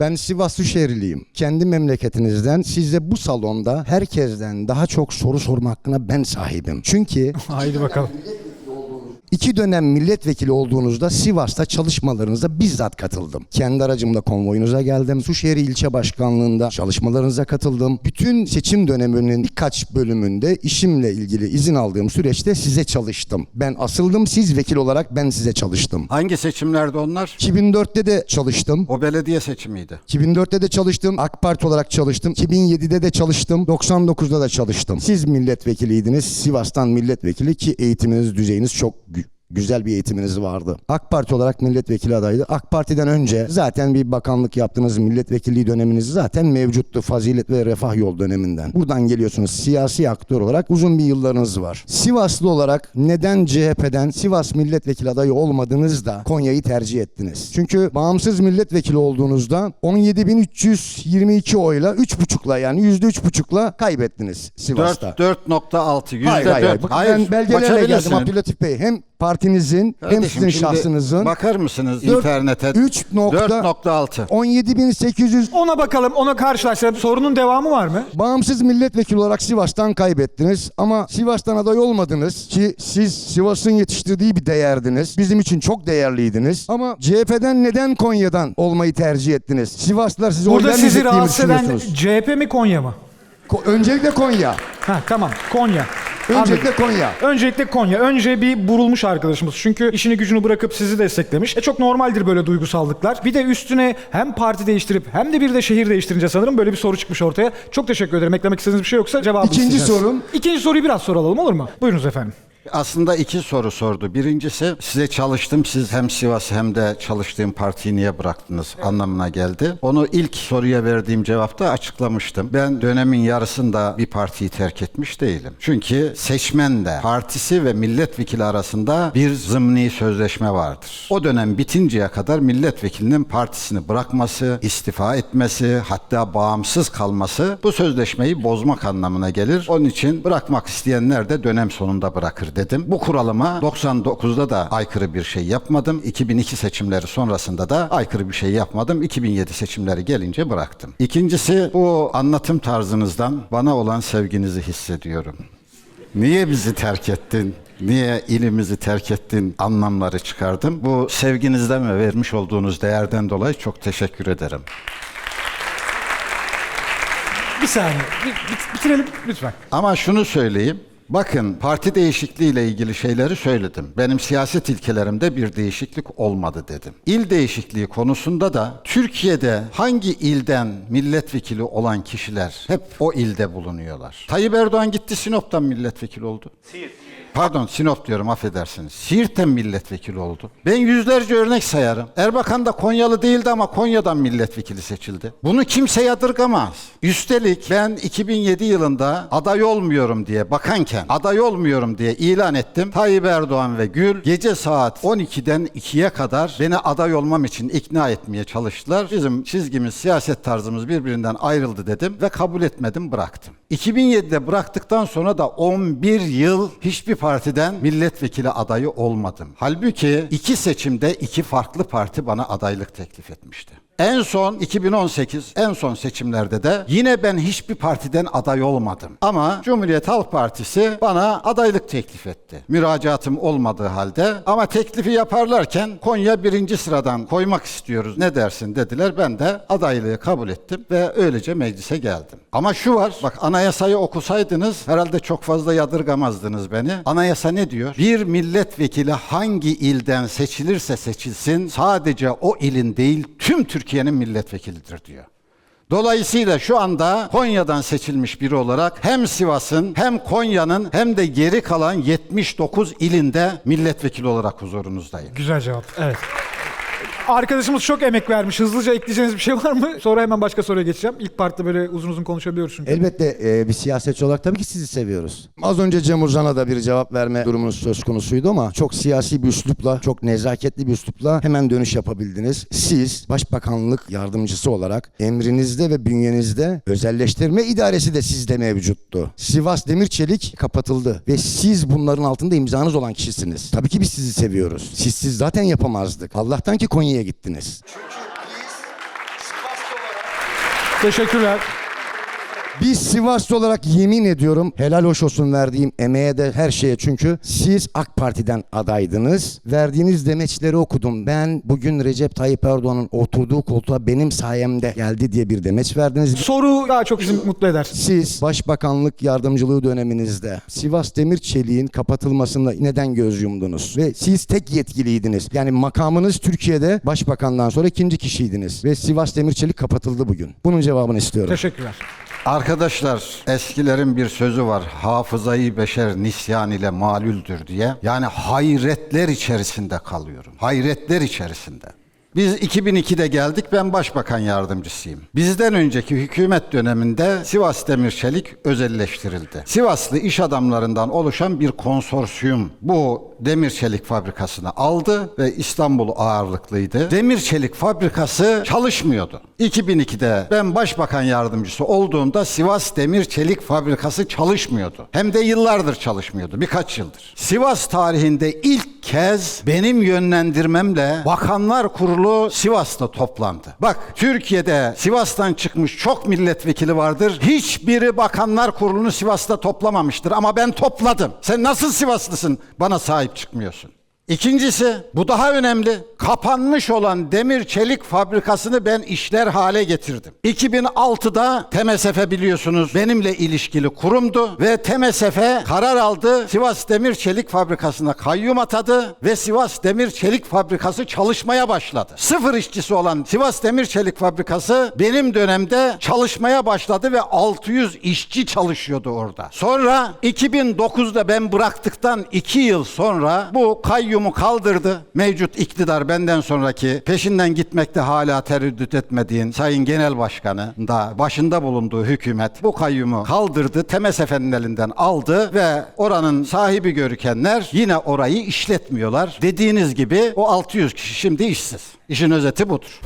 Ben Sivas Suşehirliyim. Kendi memleketinizden size bu salonda herkesten daha çok soru sorma hakkına ben sahibim. Çünkü Haydi bakalım. İki dönem milletvekili olduğunuzda Sivas'ta çalışmalarınıza bizzat katıldım. Kendi aracımla konvoyunuza geldim. Suşehir ilçe başkanlığında çalışmalarınıza katıldım. Bütün seçim döneminin birkaç bölümünde işimle ilgili izin aldığım süreçte size çalıştım. Ben asıldım siz vekil olarak ben size çalıştım. Hangi seçimlerde onlar? 2004'te de çalıştım. O belediye seçimiydi. 2004'te de çalıştım. AK Parti olarak çalıştım. 2007'de de çalıştım. 99'da da çalıştım. Siz milletvekiliydiniz. Sivas'tan milletvekili ki eğitiminiz, düzeyiniz çok Güzel bir eğitiminiz vardı. AK Parti olarak milletvekili adaydı. AK Parti'den önce zaten bir bakanlık yaptınız. Milletvekilliği döneminiz zaten mevcuttu. Fazilet ve Refah Yol döneminden. Buradan geliyorsunuz. Siyasi aktör olarak uzun bir yıllarınız var. Sivaslı olarak neden CHP'den Sivas milletvekili adayı olmadınız da Konya'yı tercih ettiniz? Çünkü bağımsız milletvekili olduğunuzda 17.322 oyla 3,5'la yani %3,5'la kaybettiniz Sivas'ta. 4 4.6 yüzde Hayır hayır. hayır. Bakın ben belgelerle geldim. Abdülatif Bey. Hem partinizin hem Kardeşim, sizin şimdi şahsınızın Bakar mısınız Dört- internete? üç nokta- 4.6. 17.800 Ona bakalım, ona karşılaştıralım. Sorunun devamı var mı? Bağımsız milletvekili olarak Sivas'tan kaybettiniz ama Sivas'tan aday olmadınız ki siz Sivas'ın yetiştirdiği bir değerdiniz. Bizim için çok değerliydiniz ama CHP'den neden Konya'dan olmayı tercih ettiniz? Sivaslılar sizi Burada sizi rahatsız eden düşünüyorsunuz? CHP mi Konya mı? Ko- Öncelikle Konya. Ha tamam Konya. Öncelikle. Konya. Öncelikle Konya. Önce bir burulmuş arkadaşımız. Çünkü işini gücünü bırakıp sizi desteklemiş. E çok normaldir böyle duygusallıklar. Bir de üstüne hem parti değiştirip hem de bir de şehir değiştirince sanırım böyle bir soru çıkmış ortaya. Çok teşekkür ederim. Eklemek istediğiniz bir şey yoksa cevabını İkinci isteyeceğiz. sorum. İkinci soruyu biraz sonra alalım olur mu? Buyurunuz efendim. Aslında iki soru sordu. Birincisi size çalıştım siz hem Sivas hem de çalıştığım partiyi niye bıraktınız anlamına geldi. Onu ilk soruya verdiğim cevapta açıklamıştım. Ben dönemin yarısında bir partiyi terk etmiş değilim. Çünkü seçmenle partisi ve milletvekili arasında bir zımni sözleşme vardır. O dönem bitinceye kadar milletvekilinin partisini bırakması, istifa etmesi, hatta bağımsız kalması bu sözleşmeyi bozmak anlamına gelir. Onun için bırakmak isteyenler de dönem sonunda bırakır dedim. Bu kuralıma 99'da da aykırı bir şey yapmadım. 2002 seçimleri sonrasında da aykırı bir şey yapmadım. 2007 seçimleri gelince bıraktım. İkincisi bu anlatım tarzınızdan bana olan sevginizi hissediyorum. Niye bizi terk ettin? Niye ilimizi terk ettin anlamları çıkardım. Bu sevginizden ve vermiş olduğunuz değerden dolayı çok teşekkür ederim. Bir saniye. Bir- bitirelim lütfen. Ama şunu söyleyeyim. Bakın parti değişikliği ile ilgili şeyleri söyledim. Benim siyaset ilkelerimde bir değişiklik olmadı dedim. İl değişikliği konusunda da Türkiye'de hangi ilden milletvekili olan kişiler hep o ilde bulunuyorlar. Tayyip Erdoğan gitti Sinop'tan milletvekili oldu. Pardon Sinop diyorum affedersiniz. Siirt'ten milletvekili oldu. Ben yüzlerce örnek sayarım. Erbakan da Konyalı değildi ama Konya'dan milletvekili seçildi. Bunu kimse yadırgamaz. Üstelik ben 2007 yılında aday olmuyorum diye bakanken aday olmuyorum diye ilan ettim. Tayyip Erdoğan ve Gül gece saat 12'den 2'ye kadar beni aday olmam için ikna etmeye çalıştılar. Bizim çizgimiz, siyaset tarzımız birbirinden ayrıldı dedim ve kabul etmedim bıraktım. 2007'de bıraktıktan sonra da 11 yıl hiçbir partiden milletvekili adayı olmadım. Halbuki iki seçimde iki farklı parti bana adaylık teklif etmişti. En son 2018 en son seçimlerde de yine ben hiçbir partiden aday olmadım. Ama Cumhuriyet Halk Partisi bana adaylık teklif etti. Müracaatım olmadığı halde ama teklifi yaparlarken Konya birinci sıradan koymak istiyoruz ne dersin dediler. Ben de adaylığı kabul ettim ve öylece meclise geldim. Ama şu var bak anayasayı okusaydınız herhalde çok fazla yadırgamazdınız beni. Anayasa ne diyor? Bir milletvekili hangi ilden seçilirse seçilsin sadece o ilin değil tüm Türkiye'nin milletvekilidir diyor. Dolayısıyla şu anda Konya'dan seçilmiş biri olarak hem Sivas'ın hem Konya'nın hem de geri kalan 79 ilinde milletvekili olarak huzurunuzdayım. Güzel cevap. Evet. Arkadaşımız çok emek vermiş. Hızlıca ekleyeceğiniz bir şey var mı? Sonra hemen başka soruya geçeceğim. İlk partta böyle uzun uzun konuşabiliyoruz çünkü. Elbette e, bir siyasetçi olarak tabii ki sizi seviyoruz. Az önce Cem Uzan'a da bir cevap verme durumunuz söz konusuydu ama çok siyasi bir üslupla, çok nezaketli bir üslupla hemen dönüş yapabildiniz. Siz Başbakanlık yardımcısı olarak emrinizde ve bünyenizde özelleştirme idaresi de sizde mevcuttu. Sivas Demirçelik kapatıldı ve siz bunların altında imzanız olan kişisiniz. Tabii ki biz sizi seviyoruz. Siz siz zaten yapamazdık. Allah'tan ki niye gittiniz? Çünkü biz Sivaslı olarak... Teşekkürler. Biz Sivaslı olarak yemin ediyorum helal hoş olsun verdiğim emeğe de her şeye çünkü siz AK Parti'den adaydınız. Verdiğiniz demeçleri okudum. Ben bugün Recep Tayyip Erdoğan'ın oturduğu koltuğa benim sayemde geldi diye bir demeç verdiniz. Soru daha çok bizi mutlu eder. Siz başbakanlık yardımcılığı döneminizde Sivas Demir Çelik'in kapatılmasında neden göz yumdunuz? Ve siz tek yetkiliydiniz. Yani makamınız Türkiye'de başbakandan sonra ikinci kişiydiniz. Ve Sivas Demir Çelik kapatıldı bugün. Bunun cevabını istiyorum. Teşekkürler. Arkadaşlar eskilerin bir sözü var. Hafızayı beşer nisyan ile malüldür diye. Yani hayretler içerisinde kalıyorum. Hayretler içerisinde. Biz 2002'de geldik ben başbakan yardımcısıyım. Bizden önceki hükümet döneminde Sivas Demir Çelik özelleştirildi. Sivaslı iş adamlarından oluşan bir konsorsiyum bu demir çelik fabrikasını aldı ve İstanbul ağırlıklıydı. Demir çelik fabrikası çalışmıyordu. 2002'de ben başbakan yardımcısı olduğumda Sivas Demir Çelik Fabrikası çalışmıyordu. Hem de yıllardır çalışmıyordu. Birkaç yıldır. Sivas tarihinde ilk kez benim yönlendirmemle Bakanlar Kurulu Sivas'ta toplandı. Bak Türkiye'de Sivas'tan çıkmış çok milletvekili vardır. Hiçbiri Bakanlar Kurulu'nu Sivas'ta toplamamıştır ama ben topladım. Sen nasıl Sivaslısın? Bana sahip çıkmıyorsun. İkincisi, bu daha önemli. Kapanmış olan demir çelik fabrikasını ben işler hale getirdim. 2006'da TMSF biliyorsunuz benimle ilişkili kurumdu ve TMSF karar aldı. Sivas Demir Çelik Fabrikası'na kayyum atadı ve Sivas Demir Çelik Fabrikası çalışmaya başladı. Sıfır işçisi olan Sivas Demir Çelik Fabrikası benim dönemde çalışmaya başladı ve 600 işçi çalışıyordu orada. Sonra 2009'da ben bıraktıktan 2 yıl sonra bu kayyumu kaldırdı. Mevcut iktidar benden sonraki peşinden gitmekte hala tereddüt etmediğin Sayın Genel Başkanı da başında bulunduğu hükümet bu kayyumu kaldırdı. TMSF'nin elinden aldı ve oranın sahibi görükenler yine orayı işletmiyorlar. Dediğiniz gibi o 600 kişi şimdi işsiz. İşin özeti budur.